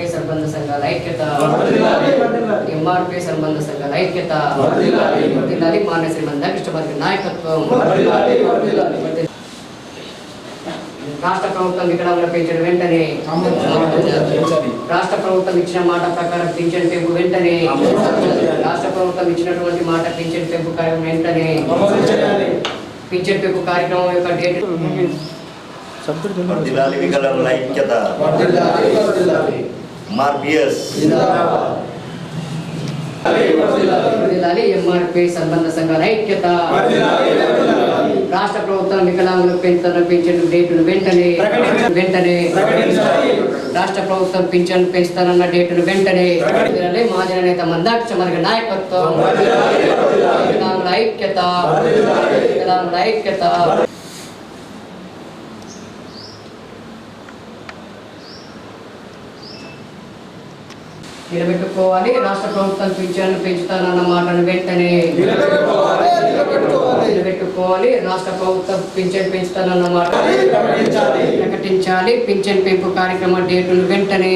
MRP సంబంధ సంఘాల ఐక్యత ఎంఆర్పి సంబంధ సంఘాల ఐక్యత మాన్య శ్రీమంత కృష్ణపతి నాయకత్వం. రాష్ట్ర ప్రభుత్వం వికలాంగుల పెంచిన వెంటనే రాష్ట్ర ప్రభుత్వం ఇచ్చిన మాట ప్రకారం పింఛన్ పెంపు వెంటనే రాష్ట్ర ప్రభుత్వం ఇచ్చినటువంటి మాట పింఛన్ పెంపు కార్యక్రమం వెంటనే పింఛన్ పెంపు కార్యక్రమం యొక్క డేట్ వికలాంగుల ఐక్యత. ఎంఆర్పి సంబంధ సంఘాల ఐక్యత. రాష్ట్ర ప్రభుత్వం వికలాంగులకు పెంచుతున్న పింఛన్ డేటును వెంటనే వెంటనే రాష్ట్ర ప్రభుత్వం పింఛన్ పెంచుతానన్న డేటును వెంటనే మహాజన నేత మందాక్ష మరిగ నాయకత్వం. వికలాంగుల ఐక్యత. వికలాంగుల ఐక్యత. నిలబెట్టుకోవాలి. రాష్ట్ర ప్రభుత్వం పింఛన్లు పెంచుతానన్న మాటను వెంటనే నిలబెట్టుకోవాలి. రాష్ట్ర ప్రభుత్వం పింఛన్ పెంచుతానన్న మాట ప్రకటించాలి. పింఛన్ పెంపు కార్యక్రమ డేటును వెంటనే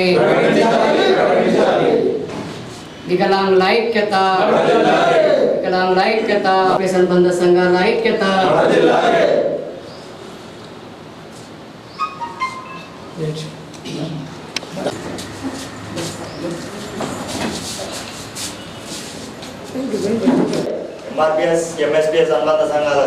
వికలాంగుల ఐక్యత. వికలాంగుల ఐక్యత. సంబంధ సంఘాల ఐక్యత. ఎంఆర్పిఎస్ ఎంఎస్పిఎస్ అనుబంధ సంఘాల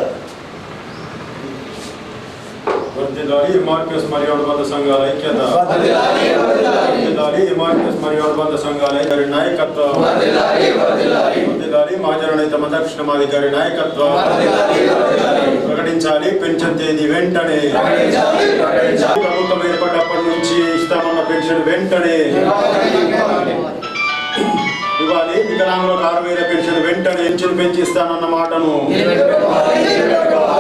వర్ధిల్లాలి ఎంఆర్పిఎస్ మరియు అనుబంధ సంఘాల ఐక్యత వర్ధిల్లాలి ఎంఆర్పిఎస్ మరియు అనుబంధ సంఘాల గారి నాయకత్వం వర్ధిల్లాలి మహాజననేత మందకృష్ణమాది గారి నాయకత్వం ప్రకటించాలి పెన్షన్ తేదీ వెంటనే ప్రభుత్వం ఏర్పడినప్పటి నుంచి ఇస్తామన్న పెన్షన్ వెంటనే. ఇవ్వాలి వికలాంగులకు ఆరు వేల పెన్షన్ వెంటనే పెన్షన్ పెంచి ఇస్తానన్న మాటను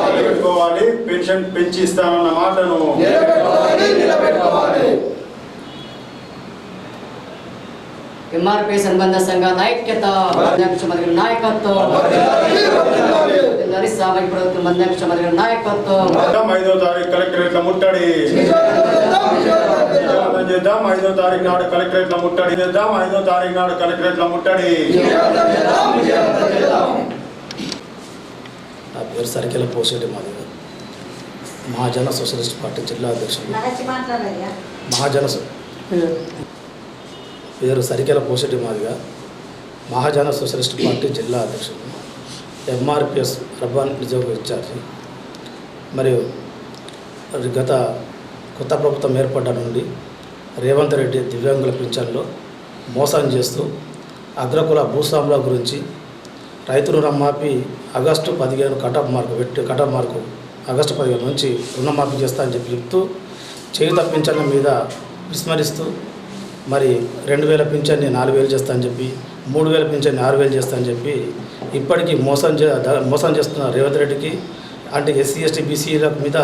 నిలబెట్టుకోవాలి పెన్షన్ పెంచి ఇస్తానన్న మాటను ఎంఆర్పి సంబంధ సంఘాల ఐక్యత మందాక్ష మరిగిన నాయకత్వం ప్రభుత్వం మందాక్ష మరిగిన నాయకత్వం. చేద్దాం ఐదో తారీఖు కలెక్టరేట్ల ముట్టడి. విజయవంతం చేద్దాం ఐదో తారీఖు నాడు కలెక్టరేట్ల ముట్టడి. చేద్దాం ఐదో తారీఖు నాడు కలెక్టరేట్ల ముట్టడి. నా పేరు సరికెల పోసేటి మాది మహాజన సోషలిస్ట్ పార్టీ జిల్లా అధ్యక్షుడు. మహాజన పేరు. సరికెల పోసేటి మాదిగా మహాజన సోషలిస్ట్ పార్టీ జిల్లా అధ్యక్షుడు. MRPS urban reserve in charge. మరియు గత కొత్త ప్రభుత్వం ఏర్పడ్డ నుండి రేవంత్ రెడ్డి దివ్యాంగుల పింఛన్లో మోసం చేస్తూ అగ్రకుల భూస్వాముల గురించి రైతు రుణమాఫీ ఆగస్టు పదిహేను కటప్ మార్కు పెట్టి కటప్ మార్కు ఆగస్టు పదిహేను నుంచి రుణమాఫీ చేస్తా అని చెప్పి చెప్తూ చేయుత పింఛన్ల మీద విస్మరిస్తూ మరి రెండు వేల పింఛన్ని నాలుగు వేలు చేస్తా అని చెప్పి మూడు వేల పింఛన్ని ఆరు వేలు చేస్తా అని చెప్పి ఇప్పటికీ మోసం చే మోసం చేస్తున్న రేవంత్ రెడ్డికి అంటే ఎస్సీ ఎస్టీ బీసీల మీద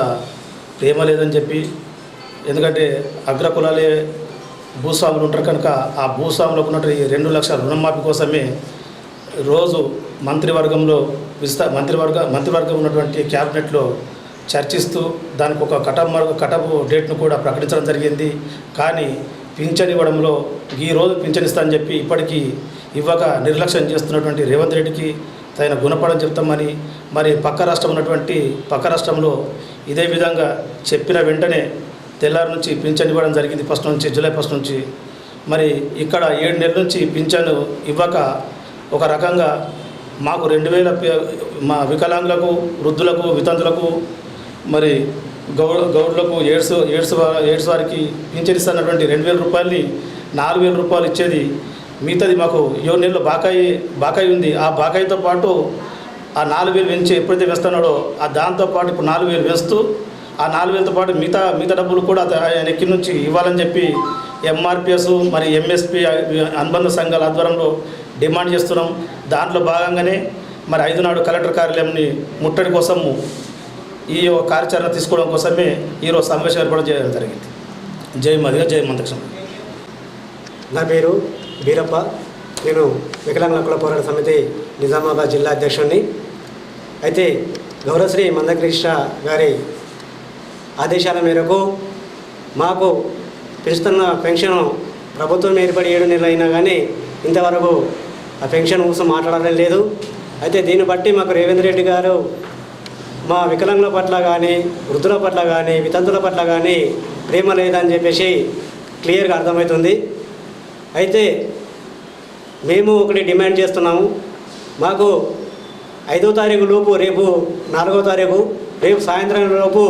ప్రేమ లేదని చెప్పి ఎందుకంటే అగ్రకులాలే భూస్వాములు ఉంటారు కనుక ఆ భూస్వాములకు ఉన్నటువంటి ఈ రెండు లక్షల రుణమాఫీ కోసమే రోజు మంత్రివర్గంలో విస్తా మంత్రివర్గ మంత్రివర్గం ఉన్నటువంటి క్యాబినెట్లో చర్చిస్తూ దానికి ఒక కటప్ కటపు డేట్ను కూడా ప్రకటించడం జరిగింది. కానీ పింఛన్ ఇవ్వడంలో ఈ రోజు పింఛన్ ఇస్తా అని చెప్పి ఇప్పటికీ ఇవ్వక నిర్లక్ష్యం చేస్తున్నటువంటి రేవంత్ రెడ్డికి తగిన గుణపడం చెప్తామని మరి పక్క రాష్ట్రం ఉన్నటువంటి పక్క రాష్ట్రంలో ఇదే విధంగా చెప్పిన వెంటనే తెల్లారి నుంచి పింఛన్ ఇవ్వడం జరిగింది ఫస్ట్ నుంచి జూలై ఫస్ట్ నుంచి. మరి ఇక్కడ ఏడు నెలల నుంచి పింఛను ఇవ్వక ఒక రకంగా మాకు రెండు వేల మా వికలాంగులకు వృద్ధులకు వితంతులకు మరి గౌడ గౌడ్లకు ఏడుసు ఏడుసు ఏడుసు వారికి పింఛన్ ఇస్తున్నటువంటి రెండు వేల రూపాయలని నాలుగు వేల రూపాయలు ఇచ్చేది మిగతాది మాకు ఏడు నెలలు బాకాయి బాకాయి ఉంది. ఆ బాకాయితో పాటు ఆ నాలుగు వేలు పెంచి ఎప్పుడైతే వేస్తున్నాడో ఆ దాంతో పాటు ఇప్పుడు నాలుగు వేలు వేస్తూ ఆ నాలుగు వేలతో పాటు మిగతా మిగతా డబ్బులు కూడా ఆయన ఎక్కి నుంచి ఇవ్వాలని చెప్పి ఎంఆర్పిఎస్ మరి ఎంఎస్పి అనుబంధ సంఘాల ఆధ్వర్యంలో డిమాండ్ చేస్తున్నాం. దాంట్లో భాగంగానే మరి ఐదు నాడు కలెక్టర్ కార్యాలయంని ముట్టడి కోసము ఈ కార్యాచరణ తీసుకోవడం కోసమే ఈరోజు సమావేశం ఏర్పాటు చేయడం జరిగింది. జై మదిగా జై మంత్రిక్షం నా పేరు బీరప్ప నేను వికలాంగుల హక్కుల పోరాట సమితి నిజామాబాద్ జిల్లా అధ్యక్షుడిని అయితే గౌరవశ్రీ మందకృష్ణ గారి ఆదేశాల మేరకు మాకు పెంచుతున్న పెన్షన్ ప్రభుత్వం ఏర్పడి ఏడు నెలలు అయినా కానీ ఇంతవరకు ఆ పెన్షన్ కోసం మాట్లాడడం లేదు. అయితే దీన్ని బట్టి మాకు రేవంత్ రెడ్డి గారు మా వికలాంగుల పట్ల కానీ వృద్ధుల పట్ల కానీ వితంతుల పట్ల కానీ ప్రేమ లేదని చెప్పేసి క్లియర్గా అర్థమవుతుంది. అయితే మేము ఒకటి డిమాండ్ చేస్తున్నాము. మాకు ఐదో తారీఖు లోపు రేపు నాలుగో తారీఖు రేపు సాయంత్రం లోపు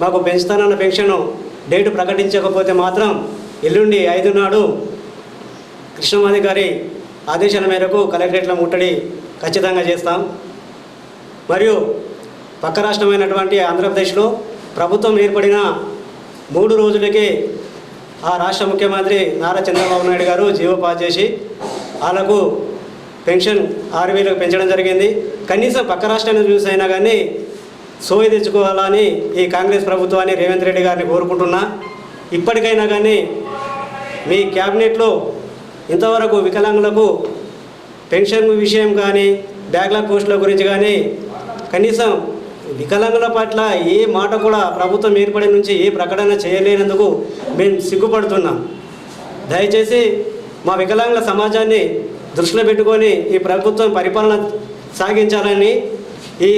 మాకు పెంచుతానన్న పెన్షన్ డేటు ప్రకటించకపోతే మాత్రం ఎల్లుండి ఐదు నాడు కృష్ణమాధికారి ఆదేశాల మేరకు కలెక్టరేట్ల ముట్టడి ఖచ్చితంగా చేస్తాం. మరియు పక్క రాష్ట్రమైనటువంటి ఆంధ్రప్రదేశ్లో ప్రభుత్వం ఏర్పడిన మూడు రోజులకే ఆ రాష్ట్ర ముఖ్యమంత్రి నారా చంద్రబాబు నాయుడు గారు జీవో పాస్ చేసి వాళ్ళకు పెన్షన్ ఆరు వేలకు పెంచడం జరిగింది. కనీసం పక్క రాష్ట్రాన్ని చూసి అయినా కానీ సోయి తెచ్చుకోవాలని ఈ కాంగ్రెస్ ప్రభుత్వాన్ని రేవంత్ రెడ్డి గారిని కోరుకుంటున్నా. ఇప్పటికైనా కానీ మీ క్యాబినెట్లో ఇంతవరకు వికలాంగులకు పెన్షన్ విషయం కానీ బ్యాక్లాగ్ పోస్టుల గురించి కానీ కనీసం వికలాంగుల పట్ల ఏ మాట కూడా ప్రభుత్వం ఏర్పడి నుంచి ఏ ప్రకటన చేయలేనందుకు మేము సిగ్గుపడుతున్నాం. దయచేసి మా వికలాంగుల సమాజాన్ని దృష్టిలో పెట్టుకొని ఈ ప్రభుత్వం పరిపాలన సాగించాలని ఈ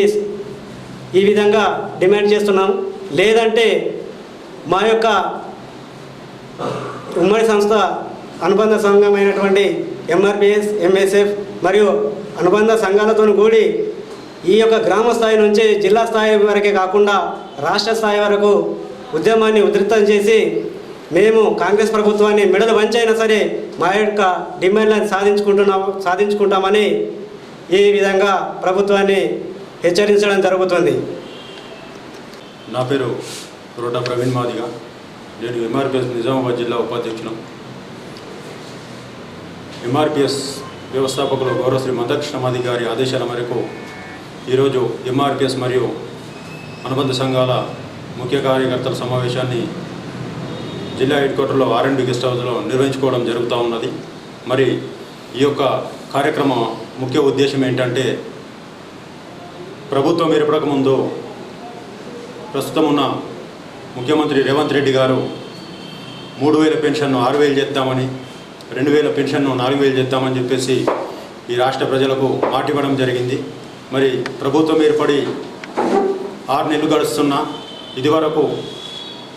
ఈ విధంగా డిమాండ్ చేస్తున్నాం. లేదంటే మా యొక్క ఉమ్మడి సంస్థ అనుబంధ సంఘమైనటువంటి ఎంఆర్పిఎస్ ఎంఎస్ఎఫ్ మరియు అనుబంధ సంఘాలతో కూడి ఈ యొక్క గ్రామ స్థాయి నుంచి జిల్లా స్థాయి వరకే కాకుండా రాష్ట్ర స్థాయి వరకు ఉద్యమాన్ని ఉధృతం చేసి మేము కాంగ్రెస్ ప్రభుత్వాన్ని మెడలు వంచైనా సరే మా యొక్క డిమాండ్లను సాధించుకుంటున్నాం సాధించుకుంటామని ఈ విధంగా ప్రభుత్వాన్ని హెచ్చరించడం జరుగుతుంది. నా పేరు రోటా ప్రవీణ్ మాదిగా. నేను ఎంఆర్పిఎస్ నిజామాబాద్ జిల్లా ఉపాధ్యక్షులం ఎంఆర్పిఎస్ వ్యవస్థాపకులు గౌరవశ్రీ మందకృష్ణమాది గారి ఆదేశాల మేరకు ఈరోజు ఎంఆర్పిఎస్ మరియు అనుబంధ సంఘాల ముఖ్య కార్యకర్తల సమావేశాన్ని జిల్లా హెడ్ క్వార్టర్లో ఆర్ఎండ్బి గెస్ట్ హౌస్లో నిర్వహించుకోవడం జరుగుతూ ఉన్నది. మరి ఈ యొక్క కార్యక్రమం ముఖ్య ఉద్దేశం ఏంటంటే ప్రభుత్వం ఏర్పడక ముందు ప్రస్తుతం ఉన్న ముఖ్యమంత్రి రేవంత్ రెడ్డి గారు మూడు వేల పెన్షన్ను ఆరు వేలు చేద్దామని రెండు వేల పెన్షన్ను నాలుగు వేలు చేద్దామని చెప్పేసి ఈ రాష్ట్ర ప్రజలకు మాట ఇవ్వడం జరిగింది. మరి ప్రభుత్వం ఏర్పడి ఆరు నెలలు గడుస్తున్నా ఇదివరకు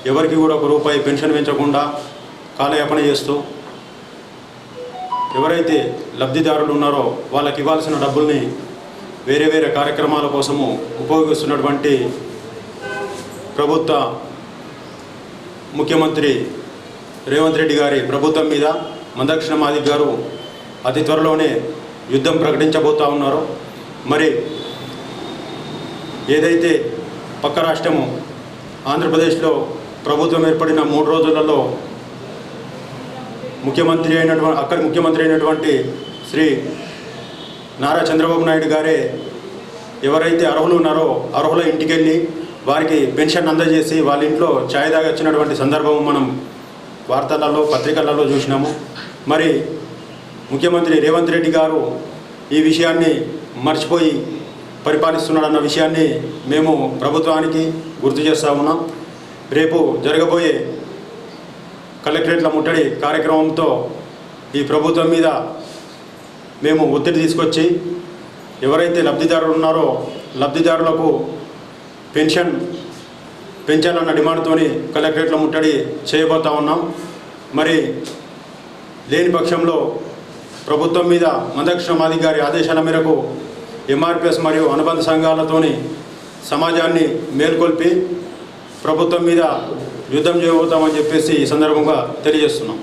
ఎవరికి కూడా ఒక రూపాయి పెన్షన్ పెంచకుండా కాలయాపన చేస్తూ ఎవరైతే లబ్ధిదారులు ఉన్నారో వాళ్ళకి ఇవ్వాల్సిన డబ్బుల్ని వేరే వేరే కార్యక్రమాల కోసము ఉపయోగిస్తున్నటువంటి ప్రభుత్వ ముఖ్యమంత్రి రేవంత్ రెడ్డి గారి ప్రభుత్వం మీద మందకృష్ణ మాదిక్ గారు అతి త్వరలోనే యుద్ధం ప్రకటించబోతా ఉన్నారు. మరి ఏదైతే పక్క రాష్ట్రము ఆంధ్రప్రదేశ్లో ప్రభుత్వం ఏర్పడిన మూడు రోజులలో ముఖ్యమంత్రి అయినటువంటి అక్కడి ముఖ్యమంత్రి అయినటువంటి శ్రీ నారా చంద్రబాబు నాయుడు గారే ఎవరైతే అర్హులు ఉన్నారో అర్హుల ఇంటికి వెళ్ళి వారికి పెన్షన్ అందజేసి వాళ్ళ ఇంట్లో ఛాయ్ దాగా వచ్చినటువంటి సందర్భం మనం వార్తలలో పత్రికలలో చూసినాము. మరి ముఖ్యమంత్రి రేవంత్ రెడ్డి గారు ఈ విషయాన్ని మర్చిపోయి పరిపాలిస్తున్నాడన్న విషయాన్ని మేము ప్రభుత్వానికి గుర్తు చేస్తా ఉన్నాం. రేపు జరగబోయే కలెక్టరేట్ల ముట్టడి కార్యక్రమంతో ఈ ప్రభుత్వం మీద మేము ఒత్తిడి తీసుకొచ్చి ఎవరైతే లబ్ధిదారులు ఉన్నారో లబ్ధిదారులకు పెన్షన్ పెంచాలన్న డిమాండ్తోని కలెక్టరేట్ల ముట్టడి చేయబోతా ఉన్నాం. మరి లేని పక్షంలో ప్రభుత్వం మీద మందకృష్ణ ఆదేశాల మేరకు ఎంఆర్పిఎస్ మరియు అనుబంధ సంఘాలతోని సమాజాన్ని మేల్కొల్పి ప్రభుత్వం మీద యుద్ధం చేయబోతామని చెప్పేసి ఈ సందర్భంగా తెలియజేస్తున్నాం.